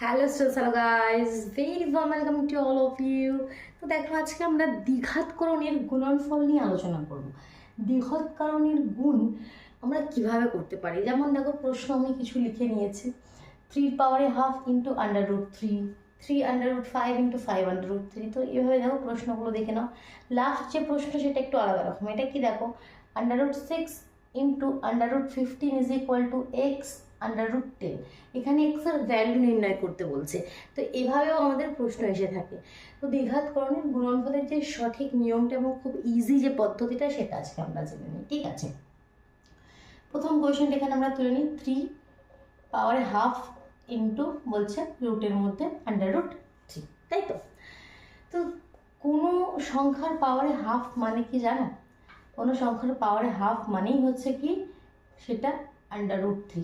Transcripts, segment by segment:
Hello hello guys very warm welcome to all of you তো দেখো, আজকে আমরা দ্বিঘাতকরণের গুণনফল নিয়ে আলোচনা করব। দ্বিঘাতকরণের গুণ আমরা কীভাবে করতে পারি? যেমন দেখো, প্রশ্ন আমি কিছু লিখে নিয়েছি। থ্রি পাওয়ারে half into under root three three under root five into five under root three তো এভাবে দেখো, প্রশ্নগুলো দেখে নাও। লাস্ট যে প্রশ্ন, সেটা একটু আলাদা রকম। এটা কি দেখো? Under root six into under root fifteen is equal to x under root ten এখানে এক্সের ভ্যালু নির্ণয় করতে বলছে। তো এভাবেও আমাদের প্রশ্ন এসে থাকে। তো দ্বিঘাতকরণের গুণনফলের যে সঠিক নিয়মটা এবং খুব ইজি যে পদ্ধতিটা, সেটা আজকে আমরা জেনে নিই, ঠিক আছে? প্রথম কোয়েশনটা এখানে আমরা তুলে নিই। থ্রি পাওয়ার হাফ ইন্টু বলছে রুটের মধ্যে আন্ডার রুট থ্রি তাই তো? তো কোনো সংখ্যার পাওয়ারে হাফ মানে কি জানো? কোনো সংখ্যার পাওয়ারে হাফ মানেই হচ্ছে কি, সেটা আন্ডার রুট থ্রি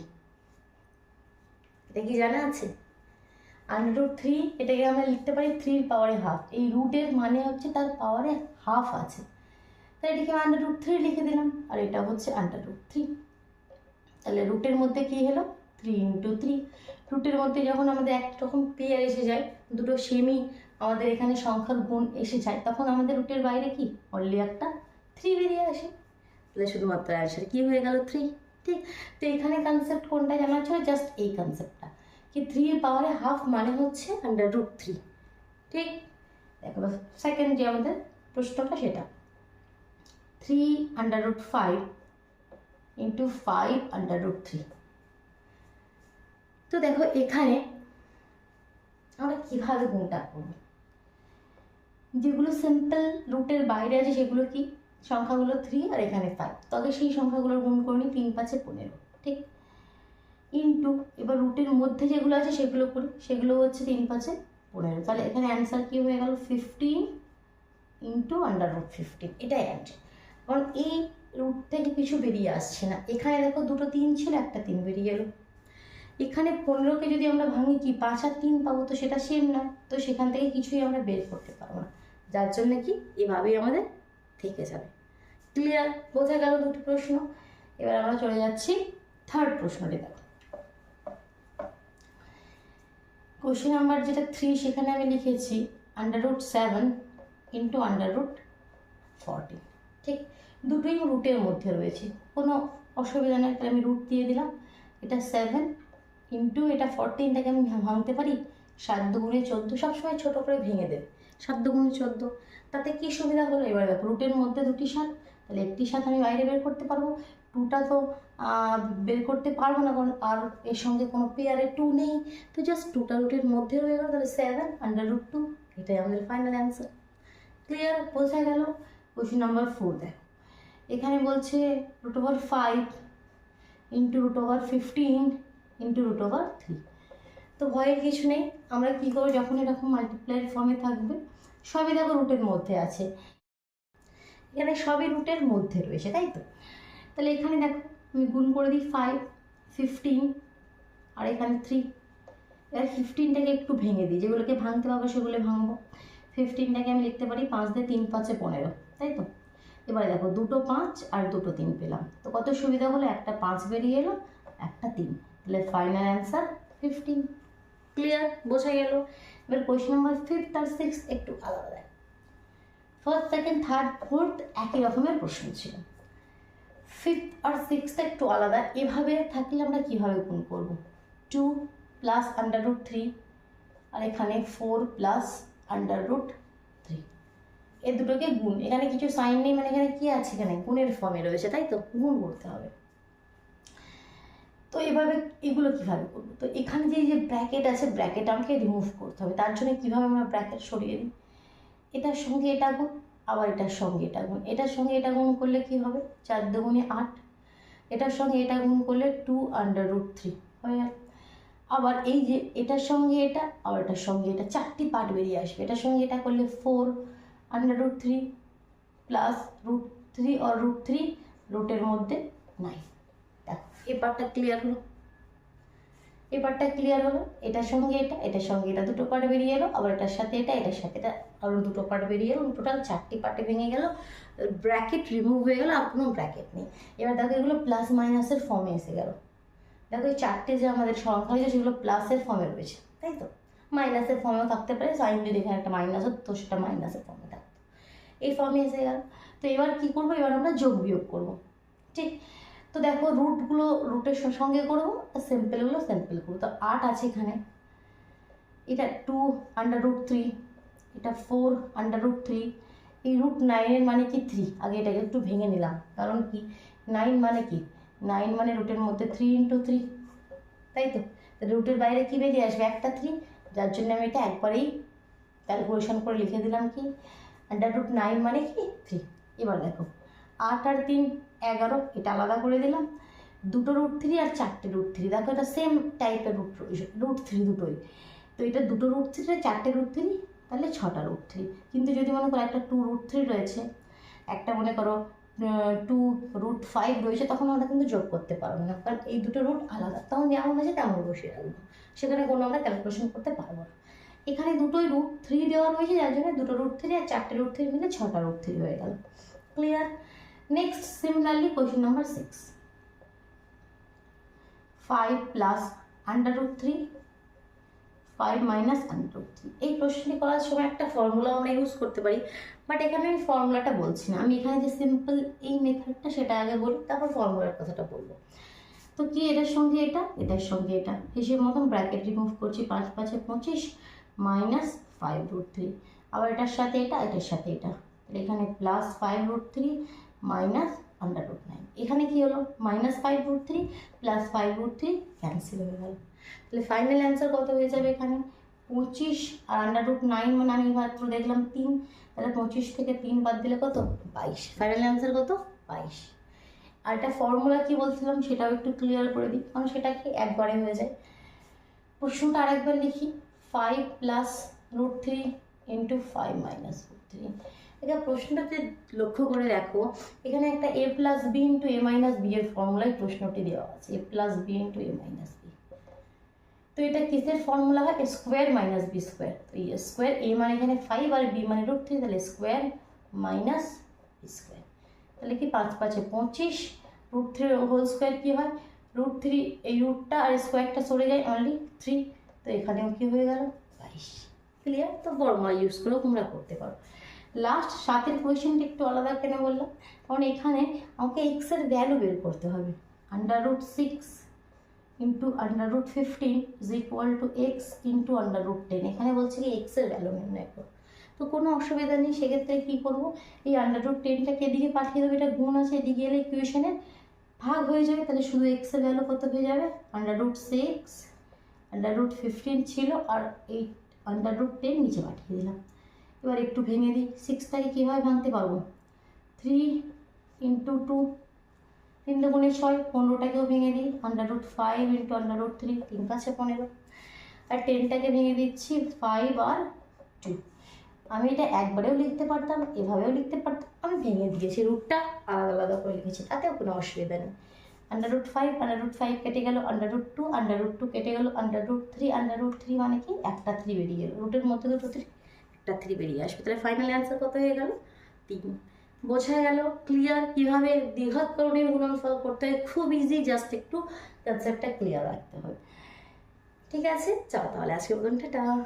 এটা কি জানা আছে? আন্ডার রুট থ্রি এটাকে আমরা লিখতে পারি থ্রির পাওয়ারে হাফ এই রুটের মানে হচ্ছে তার পাওয়ারে হাফ আছে। তাই এটাকে আন্ডার রুট থ্রি লিখে দিলাম। আর এটা হচ্ছে আন্ডার রুট থ্রি তাহলে রুটের মধ্যে কি হলো? থ্রি ইন্টু থ্রি রুটের মধ্যে যখন আমাদের একরকম পেয়ার এসে যায়, দুটো সেমি আমাদের এখানে সংখ্যার গুণ এসে যায়, তখন আমাদের রুটের বাইরে কি? অনলি একটা থ্রি বেরিয়ে আসে। তাহলে শুধুমাত্র অ্যান্সার কি হয়ে গেল থ্রি ঠিক তো এখানে কনসেপ্ট কোনটা জানা ছিল? জাস্ট এই কনসেপ্টটা কি থ্রি পাওয়ারে হাফ মানে হচ্ছে আন্ডার রুট থ্রি ঠিক? দেখো সেকেন্ড যে আমাদের প্রশ্নটা সেটা। Three under root five into five under root three তো দেখো, এখানে আমরা কীভাবে গুণটা করব? যেগুলো সিম্পল রুটের বাইরে আছে, সেগুলো কি? সংখ্যাগুলো থ্রি আর এখানে ফাইভ তবে সেই সংখ্যাগুলোর গুণ করে নিই তিন, পাঁচে পনেরো, ঠিক? ইন্টু এবার রুটের মধ্যে যেগুলো আছে সেগুলো করি। সেগুলো হচ্ছে তিন, পাঁচে পনেরো। তাহলে এখানে অ্যান্সার কী হয়ে গেল? Fifteen into under root fifteen এটাই অ্যান্সার কারণ এই রুট থেকে কিছু বেরিয়ে আসছে না। এখানে দেখো দুটো তিন ছিল, একটা তিন বেরিয়ে এলো। এখানে পনেরোকে যদি আমরা ভাঙি কি পাঁচ আর তিন পাবো? তো সেটা সেম না। তো সেখান থেকে কিছুই আমরা বের করতে পারব না। যার জন্য কি? এভাবেই আমাদের থেকে যাবে। ক্লিয়ার? বোঝা গেল দুটো প্রশ্ন? এবার আমরা চলে যাচ্ছি থার্ড প্রশ্নটি দেখো। কোশ্চেন নাম্বার যেটা থ্রি সেখানে আমি লিখেছি under root seven into under root forty ঠিক? দুটোই রুটের মধ্যে রয়েছে। কোনো অসুবিধা নেই আমি রুট দিয়ে দিলাম। এটা সেভেন ইন্টু এটা ফোরটিনটাকে আমি ভাঙতে পারি? সাত দুগুণে চোদ্দ, সবসময় ছোটো করে ভেঙে দেবে। সাত দুগুণে চোদ্দ। তাতে কী সুবিধা হলো? এবার দেখো, রুটের মধ্যে দুটি সাত তাহলে একটি সাত আমি বাইরে বের করতে পারব। টুটা তো বের করতে পারব না, কারণ আর এর সঙ্গে কোনো পেয়ারে টু নেই। তো জাস্ট টুটা রুটের মধ্যে রয়ে গেলো, তাহলে সেভেন আন্ডার রুট টু এটাই আমাদের ফাইনাল অ্যান্সার ক্লিয়ার বোঝা গেল? কোশ্চেন নাম্বার ফোর দেখো। এখানে বলছে root over five into root over fifteen into root over three তো ভয়ের কিছু নেই। আমরা কী করব? যখন এরকম মাল্টিপ্লাইয়ের ফর্মে থাকবে, সবই দেখো রুটের মধ্যে আছে। এখানে সবই রুটের মধ্যে রয়েছে, তাই তো? তাহলে এখানে দেখো, আমি গুণ করে দিই ফাইভ ফিফটিন আর এখানে থ্রি এবার ফিফটিনটাকে একটু ভেঙে দিই, যেগুলোকে ভাঙতে পারব সেগুলো ভাঙবো। ফিফটিনটাকে আমি লিখতে পারি পাঁচ দিয়ে তিন পাঁচে পনেরো, তাই তো? এবারে দেখো, দুটো পাঁচ আর দুটো তিন পেলাম। তো কত সুবিধা হলো? একটা পাঁচ বেরিয়ে এলো, একটা তিন। তাহলে ফাইনাল অ্যান্সার ফিফটিন ক্লিয়ার বোঝা গেল। এবার কোয়েশ্চেন নাম্বার ফিফথ আর সিক্স একটু আলাদা ফার্স্ট সেকেন্ড থার্ড ফোর্থ একই রকমের প্রশ্ন ছিল। ফিফথ আর সিক্সথ একটু আলাদা। এভাবে থাকলে আমরা কীভাবে গুণ করব? Two plus under root three আর এখানে four plus under root three এ দুটোকে গুণ। এখানে কিছু সাইন নেই মানে এখানে কী আছে এখানে? গুণের ফর্মে রয়েছে, তাই তো? গুণ করতে হবে। তো এভাবে এগুলো কীভাবে করব? তো এখানে যে যে ব্র্যাকেট আছে ব্র্যাকেট আমাকে রিমুভ করতে হবে। তার জন্য কীভাবে আমরা ব্র্যাকেট সরিয়ে দিই এটার সঙ্গে এটা গুণ, আবার এটার সঙ্গে এটা গুণ। এটার সঙ্গে এটা গুণ করলে কী হবে? চার দুগুণে আট। এটার সঙ্গে এটা গুণ করলে টু আন্ডার রুট থ্রি হয়ে গেল। আবার এই যে, এটার সঙ্গে এটা, আবার এটার সঙ্গে এটা, চারটি পার্ট বেরিয়ে আসবে। এটার সঙ্গে এটা করলে four under root three plus root three আর রুট থ্রি রুটের মধ্যে নাই এই পার্টটা ক্লিয়ার হলো। এই পার্টটা ক্লিয়ার হলো, এটার সঙ্গে এটা, এটার সঙ্গে এটা দুটো পার্ট বেরিয়ে এলো, আবার এটার সাথে এটা, এটার সাথে এটা আরও দুটো পার্ট বেরিয়ে এলো টোটাল চারটি পার্টে ভেঙে গেল ব্র্যাকেট রিমুভ হয়ে গেল, আর কোনো ব্র্যাকেট নেই। এবার দেখো এগুলো প্লাস মাইনাসের ফর্মে এসে গেল। দেখো এই চারটে যে আমাদের সংখ্যা রয়েছে সেগুলো প্লাসের ফর্মে রয়েছে, তাই তো? মাইনাসের ফর্মেও থাকতে পারে সাইন যদি এখানে একটা মাইনাস হতো তো সেটা মাইনাসের ফর্মে থাকতো। এই ফর্মে এসে গেল। তো এবার কি করব? এবার আমরা যোগ বিয়োগ করব। ঠিক? তো দেখো রুটগুলো রুটের সঙ্গে করব, আর সিম্পলগুলো সিম্পল করব। তো আট আছে এখানে। এটা টু আন্ডার রুট থ্রি এটা ফোর আন্ডার রুট থ্রি এই রুট নাইনের মানে কি থ্রি আগে এটাকে একটু ভেঙে নিলাম। কারণ কি? নাইন মানে কি? নাইন মানে রুটের মধ্যে থ্রি ইন্টু থ্রি তাই তো? রুটের বাইরে কি বেরিয়ে আসবে? একটা থ্রি যার জন্য আমি এটা একবারেই ক্যালকুলেশন করে লিখে দিলাম কি? আন্ডার রুট নাইন মানে কি? থ্রি এবার দেখো, আট আর তিন এগারো, এটা আলাদা করে দিলাম। দুটো রুট থ্রি আর চারটে রুট থ্রি দেখো এটা সেম টাইপের রুট রুট থ্রি দুটোই। তো এটা দুটো রুট থ্রি চারটে রুট থ্রি তাহলে ছটা রুট থ্রি কিন্তু যদি মনে করো একটা টু রুট থ্রি রয়েছে, একটা মনে করো টু রুট ফাইভ রয়েছে, তখন আমরা কিন্তু যোগ করতে পারব না। কারণ এই দুটো রুট আলাদা। তখন যেমন আছে, তেমন বসে রাখব। সেখানে কোনো আমরা ক্যালকুলেশন করতে পারব না। এখানে দুটোই রুট থ্রি দেওয়া রয়েছে, যার জন্য দুটো রুট থ্রি আর চারটে রুট থ্রি মিলে ছটা রুট থ্রি হয়ে গেল। Clear next similarly question number six five plus under root three five minus under root three এই প্রশ্নটি করার সময় একটা ফর্মুলা আমরা ইউজ করতে পারি বাট এখানে আমি ফর্মুলাটা বলছি না। আমি এখানে যে সিম্পল এই মেথডটা সেটা আগে বলি, তারপর ফর্মুলার কথাটা বলব। তো কি এটার সঙ্গে এটা? এটার সঙ্গে এটা। হিসেব মতন ব্র্যাকেট রিমুভ করছি, পাঁচ পাঁচে পঁচিশ মাইনাস ফাইভ রুট থ্রি আবার এটার সাথে এটা, এটার সাথে এটা। এখানে plus five root three minus under root nine এখানে কি হলো? Minus five root three plus five root three cancel হয়ে গেল। তাহলে ফাইনাল অ্যান্সার কত হয়ে যাবে এখানে? পঁচিশ আর আন্ডার রুট নাইন মানে আমি মাত্র দেখলাম তিন। তাহলে পঁচিশ থেকে তিন বাদ দিলে কত? বাইশ। ফাইনাল অ্যান্সার কত? বাইশ। আর একটা ফর্মুলা কি বলছিলাম সেটাও একটু ক্লিয়ার করে দিই, কারণ সেটা কি একবারে হয়ে যায়। প্রশ্নটা আরেকবার লিখি। Five plus root three into five minus root three এটা প্রশ্নটাতে লক্ষ্য করে দেখো, এখানে একটা a plus b into a minus b এর ফর্মুলায় প্রশ্নটি দেওয়া আছে। A plus b into a minus b তো এটা কিসের ফর্মুলা হয়? স্কোয়ার মাইনাস বি স্কোয়ার তো স্কোয়ার এ মানে এখানে ফাইভ আর বি মানে রুট থ্রি তাহলে স্কোয়ার মাইনাস বি স্কোয়ার তাহলে কি পাঁচ পাঁচে পঁচিশ রুট থ্রি হোল স্কোয়ার কী হয়? রুট থ্রি এই রুটটা আর স্কোয়ারটা সরে যায় অনলি থ্রি তো এখানেও কী হয়ে গেল? বাইশ। ক্লিয়ার তো ফর্মুলা ইউজ করেও তোমরা করতে পারো। লাস্ট সাতের কোয়েশনটা একটু আলাদা কেন বললাম? কারণ এখানে আমাকে এক্সের ভ্যালু বের করতে হবে। Under root six into under root fifteen is equal to x into under root ten এখানে বলছে কি এক্সের ভ্যালু নির্ণয় করো। তো কোনো অসুবিধা নেই, সেক্ষেত্রে কী করব? এই আন্ডার রুট টেনটাকে এদিকে পাঠিয়ে দেবো, এটা গুণ আছে, এদিকে এলে ইকুয়েশনের ভাগ হয়ে যাবে, তাহলে শুধু এক্সের ভ্যালু কত হয়ে যাবে? Under root six under root fifteen ছিল, আর এই আন্ডার রুট টেন নিচে পাঠিয়ে দিলাম। এবার একটু ভেঙে দিই। সিক্স সিক্সটাকে কীভাবে ভাঙতে পারব? থ্রি ইন্টু টু তিন দুগুণে ছয়, পনেরোটাকেও ভেঙে দিই। Under root five into under root three তিন পাঁচে পনেরো। আর টেনটাকে ভেঙে দিচ্ছি ফাইভ আর টু আমি এটা একবারেও লিখতে পারতাম, এভাবেও লিখতে পারতাম। আমি ভেঙে দিয়েছি রুটটা আলাদা আলাদা করে লিখেছি, তাতেও কোনো অসুবিধা নেই। Under root five under root five কেটে গেল under root two under root two কেটে গেল under root three under root three মানে কি? একটা থ্রি বেরিয়ে গেল। রুটের মধ্যে দুটো থ্রি একটা থ্রি বেরিয়ে আসবে। তাহলে ফাইনাল অ্যান্সার কত হয়ে গেল? তিন। বোঝা গেল ক্লিয়ার কীভাবে করুন ফল করতে হয়? খুব ইজি জাস্ট একটু কনসেপ্টটা ক্লিয়ার রাখতে হবে। ঠিক আছে? চাও তাহলে আজকে পর্যন্ত টাটা।